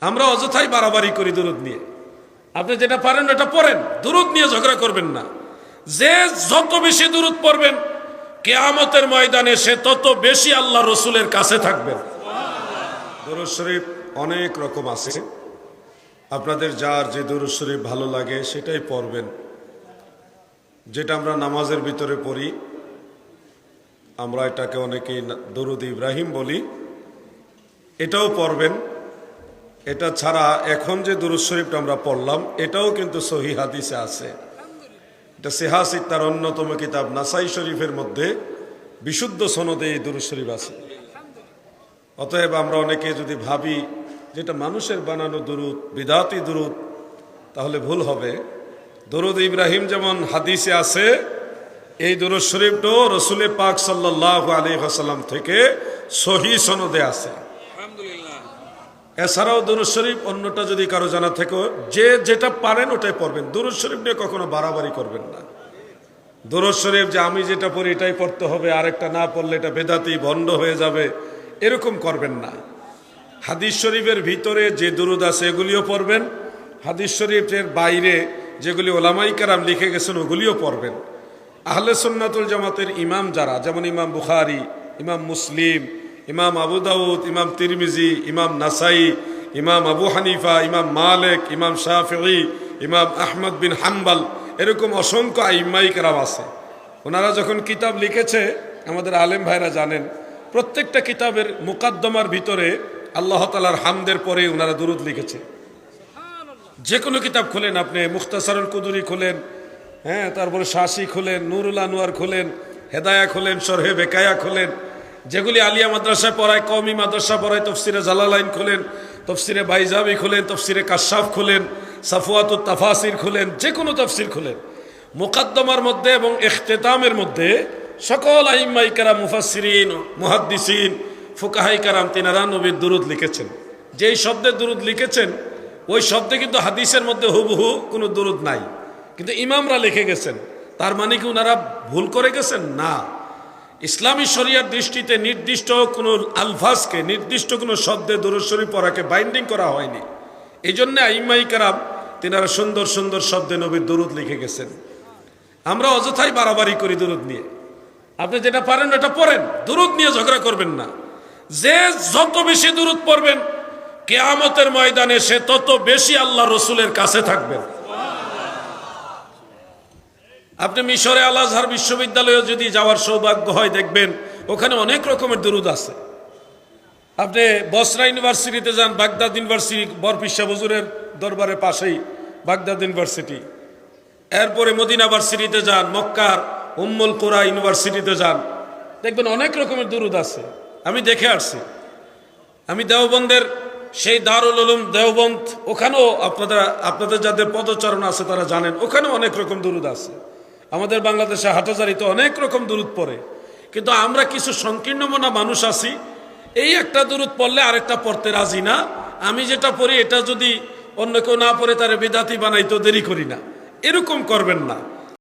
আমরা অযথাই বাড়াবাড়ি করি দূরত নিয়ে। আপনি যেটা পারেন, ওটা পড়েন। দূরত নিয়ে ঝগড়া করবেন না। যে যত বেশি দূরত পড়বেন, কেয়ামতের ময়দানে সে তত বেশি আল্লাহ রসুলের কাছে থাকবেন। দরুদ শরীফ অনেক রকম আছে। আপনাদের যার যে দরুদ শরীফ ভালো লাগে, সেটাই পড়বেন। যেটা আমরা নামাজের ভিতরে পড়ি, আমরা এটাকে অনেকেই দরুদ ইব্রাহিম বলি, এটাও পড়বেন। এটা ছাড়া এখন যে দরুদ শরীফটা আমরা পড়লাম, এটাও কিন্তু সহি হাদিসে আছে। এটা সেহাসিক তার অন্যতম কিতাব, নাসাই শরীফের মধ্যে বিশুদ্ধ সনদে এই দরুদ শরীফ আছে। অতএব আমরা অনেকে যদি ভাবি যেটা মানুষের বানানো দুরুদ, বিদাতি দুরুদ, তাহলে ভুল হবে। দরুদ ইব্রাহিম যেমন হাদিসে আছে, এই দরুদ শরীফটাও রসুলে পাক সাল্লাহ আলী হাসাল্লাম থেকে সহি সনদে আছে। এছাড়াও দুরুদ শরীফ অন্যটা যদি কারও জানা থেকে যে যেটা পারেন ওটাই পড়বেন। দুরুদ শরীফ নিয়ে কখনো বাড়াবাড়ি করবেন না। দুরুদ শরীফ যে আমি যেটা পড়ি এটাই পড়তে হবে, আরেকটা না পড়লে এটা বেদাতি ভণ্ড হয়ে যাবে, এরকম করবেন না। হাদিস শরীফের ভিতরে যে দুরুদ আছে এগুলিও পড়বেন। হাদিস শরীফের বাইরে যেগুলি ওলামাই কারাম লিখে গেছেন ওগুলিও পড়বেন। আহলে সুন্নাতুল জামাতের ইমাম যারা, যেমন ইমাম বুখারি, ইমাম মুসলিম ইমাম আবু দাউদ, ইমাম তিরমিজি, ইমাম নাসাই, ইমাম আবু হানিফা, ইমাম মালেক, ইমাম শাফি ইমাম আহমদ বিন হাম্বাল, এরকম অসংখ্য আইমাই কারাম আছে। ওনারা যখন কিতাব লিখেছে, আমাদের আলেম ভাইরা জানেন, প্রত্যেকটা কিতাবের মুকাদ্দমার ভিতরে আল্লাহ তালার হামদের পরে ওনারা দুরুদ লিখেছে। যে কোনো কিতাব খোলেন আপনি, মুখতাসারুল কুদুরি খোলেন হ্যাঁ তারপরে শাসি খোলেন, নুরুল আনোয়ার খোলেন, হেদায়া খোলেন সরহে বেকায়া খোলেন যেগুলি আলিয়া মাদ্রাসায় পড়ায়, কওমি মাদ্রাসা পড়ায়, তফসিরে জালালাইন খোলেন, তফসিরে বাইজাবি খোলেন, তফসিরে কাশাফ খোলেন সাফুয়াতুত তাফাসির খোলেন যে কোনো তফসির খোলেন। মোকাদ্দমার মধ্যে এবং এখতেতামের মধ্যে সকল আইম্মাই কারাম মুফাসিরিন মুহাদ্দিসিন, ফুকাহাই কারাম তিনারা নবীর দুরুদ লিখেছেন। যেই শব্দে দুরুদ লিখেছেন, ওই শব্দে কিন্তু হাদিসের মধ্যে হুবহু কোনো দুরুদ নাই। কিন্তু ইমামরা লিখে গেছেন। তার মানে কি ওনারা ভুল করে গেছেন? না। ইসলামী শরিয়ার দৃষ্টিতে নির্দিষ্ট কোনো আলফাজকে, নির্দিষ্ট কোনো শব্দে দূরস্বরী পড়াকে বাইন্ডিং করা হয়নি। এই জন্যে আইমাই কারাম তিনারা সুন্দর সুন্দর শব্দে নবীর দরুদ লিখে গেছেন। আমরা অযথাই বাড়াবাড়ি করি দূরত নিয়ে। আপনি যেটা পারেন ওটা পড়েন। দূরত নিয়ে ঝগড়া করবেন না। যে যত বেশি দূরত পড়বেন, কেয়ামতের ময়দানে সে তত বেশি আল্লাহ রসুলের কাছে থাকবেন। আপনি মিশরে আল আজহার বিশ্ববিদ্যালয়ে যদি যাওয়ার সৌভাগ্য হয়, দেখবেন ওখানে অনেক রকমের দুরুদ আছে। আপনি বসরা ইউনিভার্সিটিতে যান, বাগদাদ ইউনিভার্সিটি বরপিসা বজুরের দরবারের পাশেই বাগদাদ ইউনিভার্সিটি। এরপরে মদিনা ভার্সিটিতে যান, মক্কার উম্মুল কোরা ইউনিভার্সিটিতে যান। দেখবেন অনেক রকমের দুরুদ আছে। আমি দেখে আসছি। আমি দেওবন্দের সেই দারুল উলুম দেওবন্দ, ওখানেও আপনারা, আপনাদের যাদের পদচারণ আছে তারা জানেন, ওখানেও অনেক রকম দুরুদ আছে। আমাদের বাংলাদেশে হাটাজারিতে অনেক রকম দূরত পড়ে। কিন্তু আমরা কিছু সংকীর্ণ মনা মানুষ আছি, এই একটা দূরত পড়লে আরেকটা পড়তে রাজি না। আমি যেটা পড়ি, এটা যদি অন্য কেউ না পড়ে, তার বেদাতি বানাইতো দেরি করি না। এরকম করবেন না।